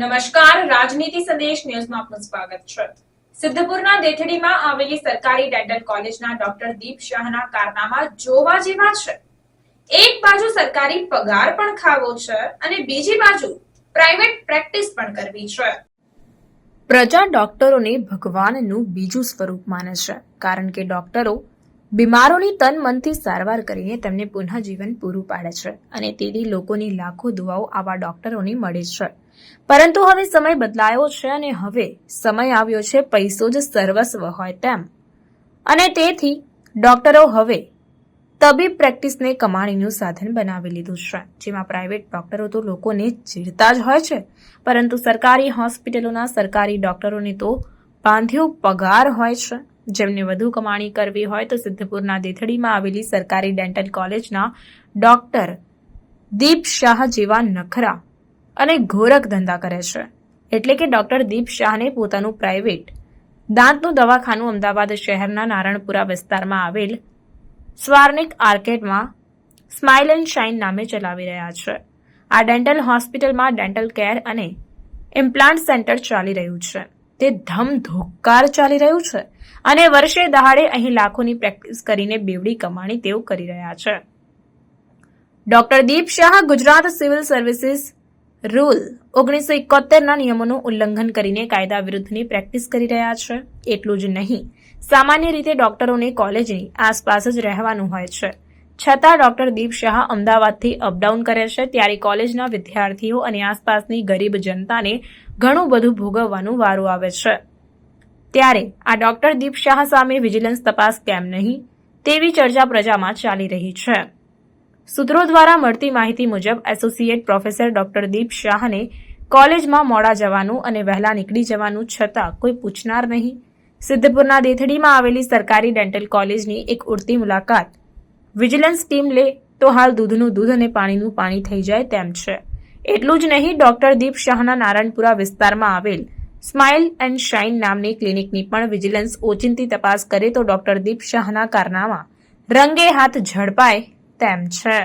નમસ્કાર, રાજનીતિ સંદેશ ન્યૂઝમાં આપનું સ્વાગત છે. સિદ્ધપુરના દેથડીમાં આવેલી સરકારી ડેન્ટલ કોલેજના ડોક્ટર દીપ શાહના કારનામા જોવા જેવા છે. એક બાજુ સરકારી પગાર પણ ખાવો છે અને બીજી બાજુ પ્રાઇવેટ પ્રેક્ટિસ પણ કરવી છે. પ્રજા ડોક્ટરોને ભગવાનનું બીજું સ્વરૂપ માને છે, કારણ કે ડોક્ટરો બીમારોની તન મનથી સારવાર કરીને તેમને પુનઃજીવન પૂરું પાડે છે અને તેથી લોકોની લાખો દુઆઓ આવા ડોક્ટરોની મળે છે. પરંતુ હવે સમય બદલાયો છે અને હવે સમય આવ્યો છે પૈસો જ સર્વસ્વ હોય તેમ. અને તેથી ડોક્ટરો હવે તબીબ પ્રેક્ટિસને કમાણીનું સાધન બનાવી લીધું છે, જેમાં પ્રાઇવેટ ડોક્ટરો તો લોકોને ચીડતા જ હોય છે, પરંતુ સરકારી હોસ્પિટલોના સરકારી ડોક્ટરોને તો બાંધ્યો પગાર હોય છે. જેમને વધુ કમાણી કરવી હોય તો સિદ્ધપુરના દેથડીમાં આવેલી સરકારી ડેન્ટલ કોલેજના ડોક્ટર દીપ શાહ જેવા નખરા અને ઘોરક ધંધા કરે છે. એટલે કે ડોક્ટર દીપ શાહને પોતાનું પ્રાઇવેટ દાંતનું દવાખાનું અમદાવાદ શહેરના નારણપુરા વિસ્તારમાં આવેલ સ્વાર્નિક આર્કેડમાં સ્માઇલ એન્ડ શાઇન નામે ચલાવી રહ્યા છે. આ ડેન્ટલ હોસ્પિટલમાં ડેન્ટલ કેર અને ઇમ્પ્લાન્ટ સેન્ટર ચાલી રહ્યું છે. તે ધમધોકાર ચાલી રહ્યું છે. અને વર્ષે દહાડે અહીં લાખોની પ્રેક્ટિસ કરીને બેવડી કમાણી તેઓ કરી રહ્યા છે. Doctor Deep Shah, Gujarat civil services rule ઓગણીસો એકોતેરના નિયમોનું ઉલ્લંઘન કરીને કાયદા વિરુદ્ધની પ્રેક્ટિસ કરી રહ્યા છે. એટલું જ નહીં. સામાન્ય રીતે ડોક્ટરોને કોલેજની આસપાસ જ રહેવાનું હોય છે. છતાં ડોક્ટર દીપ શાહ અમદાવાદથી અપડાઉન કરે છે. ત્યારે કોલેજના વિદ્યાર્થીઓ અને આસપાસની ગરીબ જનતાને ઘણું બધું ભોગવવાનું વારો આવે છે. ત્યારે આ ડોક્ટર દીપ શાહ સામે વિજિલન્સ તપાસ કેમ નહીં? તેવી ચર્ચા પ્રજામાં ચાલી રહી છે. સૂત્રો દ્વારા મળતી માહિતી મુજબ એસોસિએટ પ્રોફેસર ડોક્ટર દીપ શાહને કોલેજમાં મોડા જવાનું અને વહેલા નીકળી જવાનું છતાં કોઈ પૂછનાર નહીં. સિદ્ધપુરના દેથડીમાં આવેલી સરકારી ડેન્ટલ કોલેજની એક ઉડતી મુલાકાત વિજિલન્સ ટીમ લે તો હાલ દૂધનું દૂધ અને પાણીનું પાણી થઈ જાય તેમ છે. એટલું જ નહીં, ડોક્ટર દીપ શાહના નારાયણપુરા વિસ્તારમાં આવેલ સ્માઇલ એન્ડ શાઇન નામની ક્લિનિકની પણ વિજિલન્સ ઓચિંતી તપાસ કરે તો ડોક્ટર દીપ શાહના કારનામાં રંગે હાથ ઝડપાય તેમ છે.